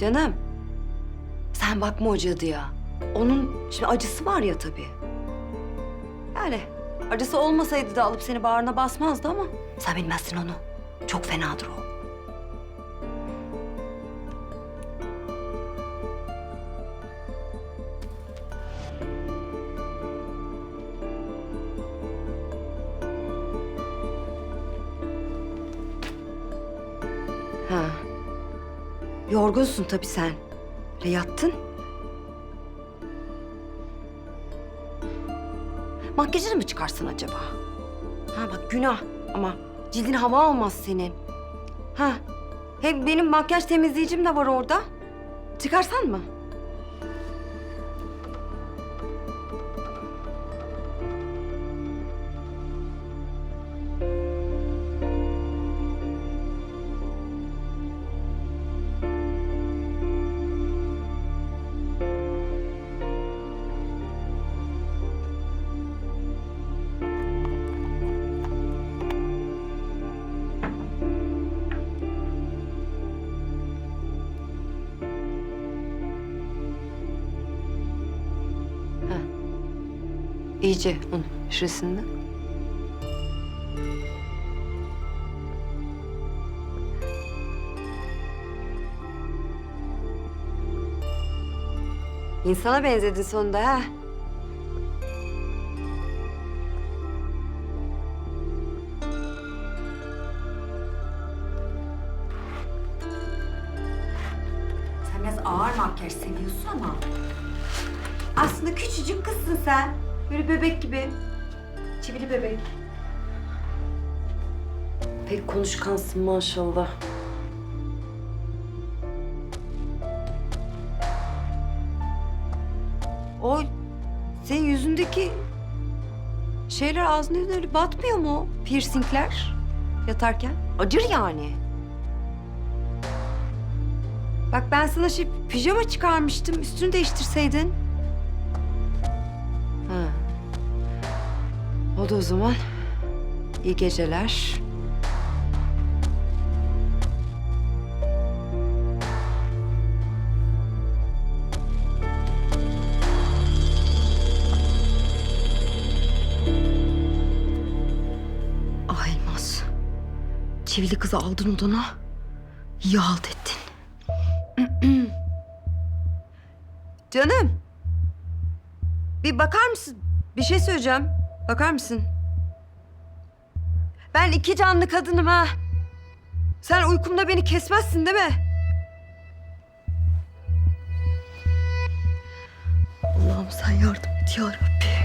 Canım, sen bakma o cadıya. Onun şimdi acısı var ya tabii. Yani acısı olmasaydı da alıp seni bağrına basmazdı ama sen bilmezsin onu. Çok fenadır o. Ha. Yorgunsun tabii sen. Böyle yattın. Makyajını mı çıkarsın acaba? Ha bak günah ama cildin hava almaz senin. Ha. Hem benim makyaj temizleyicim de var orada. Çıkarsan mı? İyice un şurasında. İnsana benzedin sonunda ha. Sen biraz ağır makyaj seviyorsun ama aslında küçücük kızsın sen. Böyle bebek gibi. Çivili bebek. Pek konuşkansın maşallah. O senin yüzündeki şeyler ağzına öyle batmıyor mu? Piercingler yatarken. Acır yani. Bak ben sana şey pijama çıkarmıştım. Üstünü değiştirseydin. O da o zaman. İyi geceler. Ah Elmas. Çivili kızı aldın odana. İyi halt ettin. Canım. Bir bakar mısın? Bir şey söyleyeceğim. Bakar mısın? Ben iki canlı kadınım ha. Sen uykumda beni kesmezsin değil mi? Allah'ım sen yardım et ya Rabbi.